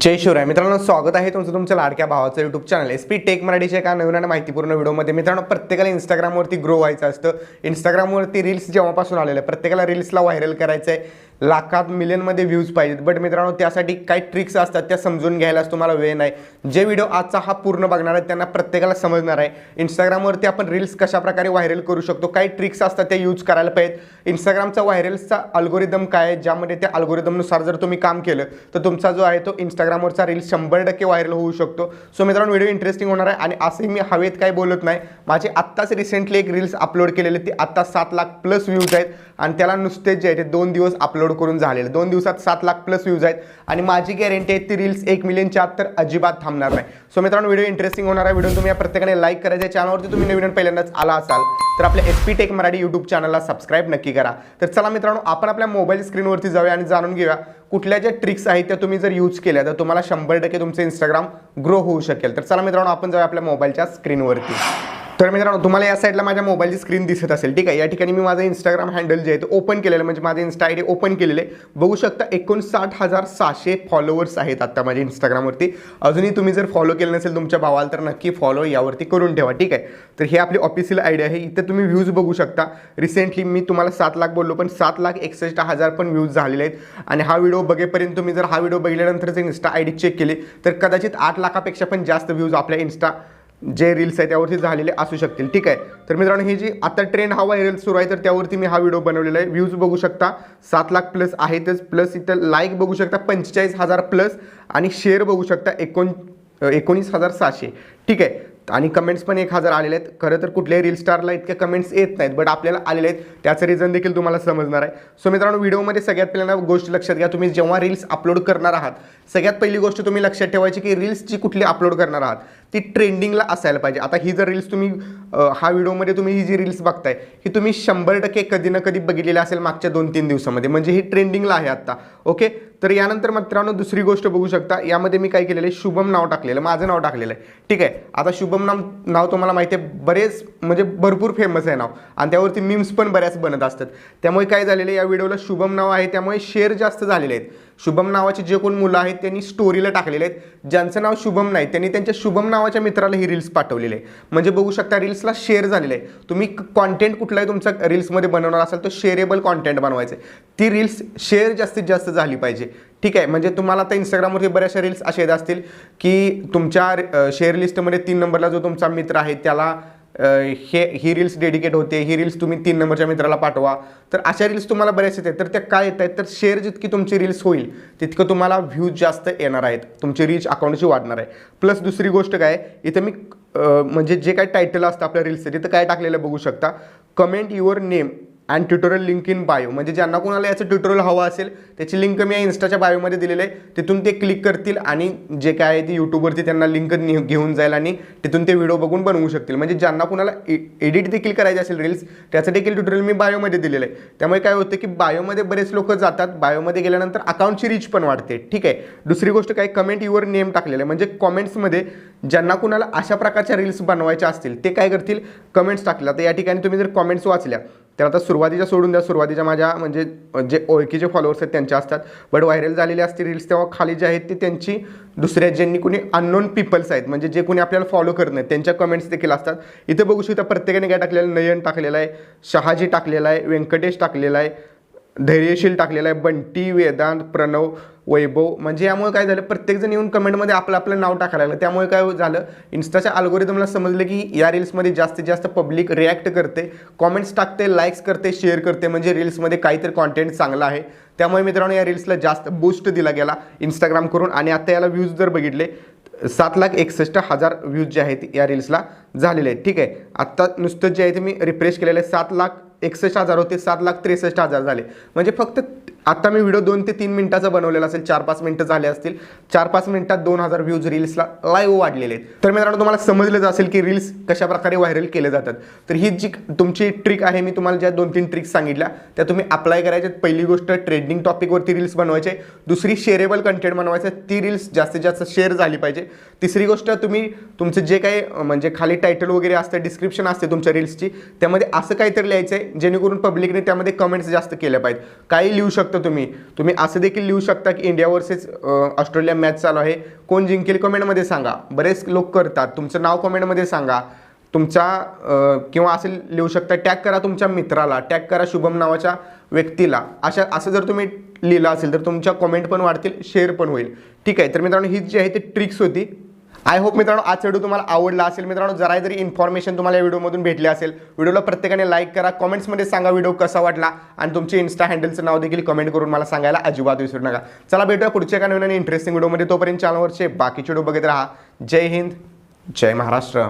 जय शिवराय. मित्रांनो स्वागत आहे तुमचं तुमच्या लाडक्या भावाचं YouTube channel S P tech मराठीच्या एका नवीन आणि माहितीपूर्ण व्हिडिओमध्ये. मित्रांनो प्रत्येकाला इंस्टाग्रामवरती ग्रो व्हायचं असतं. इंस्टाग्रामवरती रील्स जेव्हापासून आलेलं आहे प्रत्येकाला रील्सला व्हायरल करायचं आहे लाखात मिलियनमध्ये व्ह्यूज पाहिजेत. बट मित्रांनो त्यासाठी काही ट्रिक्स असतात त्या समजून घ्यायलाच तुम्हाला वेळ नाही. जे व्हिडिओ आजचा हा पूर्ण बघणार आहे त्यांना प्रत्येकाला समजणार आहे. इंस्टाग्रामवरती आपण रील्स कशाप्रकारे व्हायरल करू शकतो काही ट्रिक्स असतात त्या यूज करायला पाहिजेत. इंस्टाग्रामचा व्हायरल्सचा अल्गोरिदम काय आहे ज्यामध्ये त्या अल्गोरिदमनुसार जर तुम्ही काम केलं तर तुमचा जो आहे तो इंस्टाग्रामवरचा रील शंभर टक्के व्हायरल होऊ शकतो. सो मित्रांनो व्हिडिओ इंटरेस्टिंग होणार आहे आणि असंही मी हवेत काय बोलत नाही. माझे आत्ताच रिसेंटली एक रील्स अपलोड केलेले ते आत्ता सात लाख प्लस व्ह्यूज आहेत. आणि त्याला नुसतेच जे आहे ते दोन दिवस अपलोड करून झालेलं. दोन दिवसात सात लाख प्लस व्ह्यूज आहेत आणि माझी गॅरंटी आहे ती रील्स एक मिलियनच्या आत तर अजिबात थांबणार नाही. सो मित्रांनो व्हिडिओ इंटरेस्टिंग होणार आहे. व्हिडिओ तुम्ही या प्रत्येकाने लाईक करायचे चॅनलवरती तुम्ही नवीन पहिल्यांदाच आला असाल तर आपल्या S P tech Marathi YouTube चॅनलला सबस्क्राईब नक्की करा. तर चला मित्रांनो आपण आपल्या मोबाईल स्क्रीनवरती जाऊया आणि जाणून घेऊया कुठल्या ज्या ट्रिक्स आहेत त्या तुम्ही जर यूज केल्या तर तुम्हाला शंभर टक्के तुमचं इंस्टाग्राम ग्रो होऊ शकेल. तर चला मित्रांनो आपण जाऊया आपल्या मोबाईलच्या स्क्रीनवरती तर मित्रांनो तुम्हाला या साईडला माझ्या मोबाईलची स्क्रीन दिसत असेल. ठीक आहे? या ठिकाणी मी माझं इंस्टाग्राम हँडल जे आहे ते ओपन केलेलं म्हणजे माझं इन्स्टा आय डी ओपन केलेले आहे. बघू शकता एकोणसाठ हजार सहाशे फॉलोअर्स आहेत आत्ता माझ्या इंस्टाग्रामवरती अजूनही तुम्ही जर फॉलो केलं नसेल तुमच्या भावाला तर नक्की फॉलो यावरती करून ठेवा. ठीक आहे? तर हे आपली ऑफिशियल आय आहे. इथे तुम्ही व्ह्यूज बघू शकता. रिसेंटली मी तुम्हाला सात लाख बोललो पण सात लाख एकसष्ट हजार पण व्ह्यूज झालेले आहेत. आणि हा व्हिडिओ बघेपर्यंत तुम्ही जर हा व्हिडिओ बघितल्यानंतर जर इन्स्टा आय डी चेक केली तर कदाचित आठ लाखापेक्षा पण जास्त व्ह्यूज आपल्या इन्स्टा जे रील्स आहे त्यावरती झालेले असू शकतील. ठीक आहे. तर मित्रांनो ही जी आता ट्रेंड हा व्हायरल सुरू आहे तर त्यावरती मी हा व्हिडिओ बनवलेला आहे. व्ह्यूज बघू शकता. सात लाख प्लस आहेतच. प्लस इथं लाईक बघू शकता. पंचेचाळीस हजार प्लस आणि शेअर बघू शकता. एकोण एकोणीस हजार सहाशे. ठीक आहे. आणि कमेंट्स पण एक हजार आलेले आहेत. खरं तर कुठल्याही रील स्टारला इतक्या कमेंट्स येत नाहीत बट आपल्याला आलेले आहेत. त्याचं रिझन देखील तुम्हाला समजणार आहे. सो मित्रांनो व्हिडिओमध्ये सगळ्यात पहिल्यांदा गोष्ट लक्षात घ्या. तुम्ही जेव्हा रील्स अपलोड करणार आहात सगळ्यात पहिली गोष्ट तुम्ही लक्षात ठेवायची की रील्स जी कुठली अपलोड करणार आहात. ती ट्रेंडिंगला असायला पाहिजे. आता ही जर रील्स तुम्ही हा व्हिडिओमध्ये तुम्ही ही जी रील्स बघताय ही तुम्ही शंभर टक्के कधी ना कधी बघितलेली असेल मागच्या दोन तीन दिवसामध्ये. म्हणजे ही ट्रेंडिंगला आहे आत्ता ओके? तर यानंतर मित्रांनो दुसरी गोष्ट बघू शकता. यामध्ये मी काय केलेलं आहे? शुभम नाव टाकलेलं माझं नाव टाकलेलं आहे. ठीक आहे? आता शुभम नाम नाव तुम्हाला माहिती आहे बरेच म्हणजे भरपूर फेमस आहे नाव. आणि त्यावरती मीम्स पण बऱ्याच बनत असतात. त्यामुळे काय झालेलं आहे? या व्हिडिओला शुभम नाव आहे. त्यामुळे शेअर जास्त झालेले आहेत. शुभम नावाचे जे कोण मुलं आहेत त्यांनी स्टोरीला टाकलेले आहेत. ज्यांचं नाव शुभम नाही त्यांनी त्यांच्या शुभम नावाच्या मित्राला ही रील्स पाठवलेले आहे म्हणजे बघू शकता रील्सला शेअर झालेले आहे तुम्ही कॉन्टेंट कुठलाही तुमचा रील्समध्ये बनवणार असाल तर शेअरेबल कॉन्टेंट बनवायचं आहे. ती रील्स शेअर जास्तीत जास्त झाली पाहिजे. ठीक आहे म्हणजे तुम्हाला आता इंस्टाग्रामवरती बऱ्याचशा रील्स अशा येत असतील की तुमच्या शेअर लिस्टमध्ये तीन नंबरला जो तुमचा मित्र आहे त्याला हे ही रील्स डेडिकेट होते ही रील्स तुम्ही तीन नंबरच्या मित्राला पाठवा. तर अशा रील्स तुम्हाला बऱ्याच येत आहेत तर त्या काय येत आहेत? तर शेअर जितकी तुमची रील्स होईल तितकं तुम्हाला व्ह्यूज जास्त येणार आहेत. तुमची रीच अकाउंटची वाढणार आहे. प्लस दुसरी गोष्ट काय इथं मी म्हणजे जे काय टायटल असतं आपल्या रील्सचं तिथं काय टाकलेलं बघू शकता. Comment your name and tutorial link in bio म्हणजे ज्यांना कोणाला याचं ट्युटोरियल हवं असेल त्याची लिंक मी या इन्स्टाच्या बायोमध्ये दिलेलं आहे. तिथून ते क्लिक करतील आणि जे काय आहे ते यूट्यूबवरती त्यांना लिंक घेऊन जाईल आणि तिथून ते व्हिडिओ बघून बनवू शकतील. म्हणजे ज्यांना कोणाला एडिट देखील करायचे असेल रील्स त्याचं देखील ट्युटोरियल मी बायोमध्ये दिलेलं आहे. त्यामुळे काय होतं की बायोमध्ये बरेच लोक जातात. बायोमध्ये गेल्यानंतर अकाउंटची रीच पण वाढते. ठीक आहे? दुसरी गोष्ट काय? कमेंट युअर नेम टाकलेलं आहे. म्हणजे कॉमेंट्समध्ये ज्यांना कुणाला अशा प्रकारच्या रील्स बनवायच्या असतील ते काय करतील? कमेंट्स टाकल्या. तर या ठिकाणी तुम्ही जर कॉमेंट्स वाचल्या तर आता सुरुवातीच्या सोडून द्या. सुरुवातीच्या माझ्या म्हणजे जे ओळखीचे फॉलोअर्स आहेत त्यांच्या असतात. बट व्हायरल झालेले असते रील्स तेव्हा खाली जे आहेत ते त्यांची दुसऱ्या ज्यांनी कुणी अननोन पीपल्स आहेत म्हणजे जे कोणी आपल्याला फॉलो करत नाहीत त्यांच्या कमेंट्स देखील असतात. इथे बघू शकता प्रत्येकाने काय टाकलेलं नयन टाकलेलं आहे शहाजी टाकलेला आहे व्यंकटेश टाकलेला आहे धैर्यशील टाकलेला आहे. बंटी वेदांत प्रणव वैभव. म्हणजे यामुळे काय झालं? प्रत्येकजण येऊन कमेंटमध्ये आपलं आपलं नाव टाकायला लागलं. त्यामुळे काय झालं? इन्स्टाच्या अल्गोरिदमला समजलं की या रील्समध्ये जास्तीत जास्त पब्लिक रिॲक्ट करते कॉमेंट्स टाकते लाईक्स करते शेअर करते. म्हणजे रील्समध्ये काहीतरी कॉन्टेंट चांगला आहे. त्यामुळे मित्रांनो या रील्सला जास्त बूस्ट दिला गेला इंस्टाग्राम करून. आणि आता याला व्ह्यूज जर बघितले सात लाख एकसष्ट हजार व्ह्यूज जे आहेत या रील्सला झालेले आहेत. ठीक आहे. आत्ता नुसतं जे आहे ते मी रिफ्रेश केलेलं आहे. सात लाख एकसष्ट हजार होते सात लाख त्रेसष्ट हजार झाले. म्हणजे फक्त आता मी व्हिडिओ दोन ते तीन मिनिटाचा बनवलेला असेल चार पाच मिनटं झाले असतील. चार पाच मिनिटात दोन हजार व्ह्यूज रील्सला लाईव्ह वाढलेले आहेत. तर मित्रांनो तुम्हाला समजलंच असेल की रील्स कशा प्रकारे व्हायरल केले जातात. तर ही जी तुमची ट्रिक आहे मी तुम्हाला ज्या दोन तीन ट्रिक्स सांगितल्या त्या तुम्ही अप्लाय करायच्या पहिली गोष्ट ट्रेंडिंग टॉपिकवरती रील्स बनवायचे. दुसरी शेअरेबल कंटेंट बनवायचं. ती रील्स जास्तीत जास्त शेअर झाली पाहिजे. तिसरी गोष्ट तुम्ही तुमचं जे काही म्हणजे खाली टायटल वगैरे असतं डिस्क्रिप्शन असते तुमच्या रील्सची त्यामध्ये असं काहीतरी लिहायचं आहे जेणेकरून पब्लिकने त्यामध्ये कमेंट्स जास्त केल्या पाहिजेत. काही लिहू शकतो शकता तुम्ही? तुम्ही असं देखील लिहू शकता की इंडिया वर्सेस ऑस्ट्रेलिया मॅच चालू आहे. कोण जिंकेल कमेंटमध्ये सांगा. बरेच लोक करतात. तुमचं नाव कमेंटमध्ये सांगा. तुमचा किंवा असं लिहू शकता टॅग करा तुमच्या मित्राला. टॅग करा शुभम नावाच्या व्यक्तीला. अशा असं जर तुम्ही लिहिलं असेल तर तुमच्या कमेंट पण वाढतील शेअर पण होईल. ठीक आहे. तर मित्रांनो ही जी आहे ती ट्रिक्स होती. आय होप मित्रांनो आज व्हिडिओ तुम्हाला आवडला असेल. मित्रांनो जरा जरी इन्फॉर्मेशन तुम्हाला या व्हिडिओमधून भेटली असेल. व्हिडिओला प्रत्येकाने लाईक करा कमेंट्समध्ये सांगा व्हिडिओ कसा वाटला आणि तुमचे इन्स्टा हँडलचं नाव देखील कमेंट करून मला सांगायला अजिबात विसरू नका. चला भेटूया पुढच्या एका नवीन आणि इंटरेस्टिंग व्हिडिओमध्ये तोपर्यंत चॅनलवरचे बाकीचे व्हिडिओ बघत राहा. जय हिंद जय महाराष्ट्र.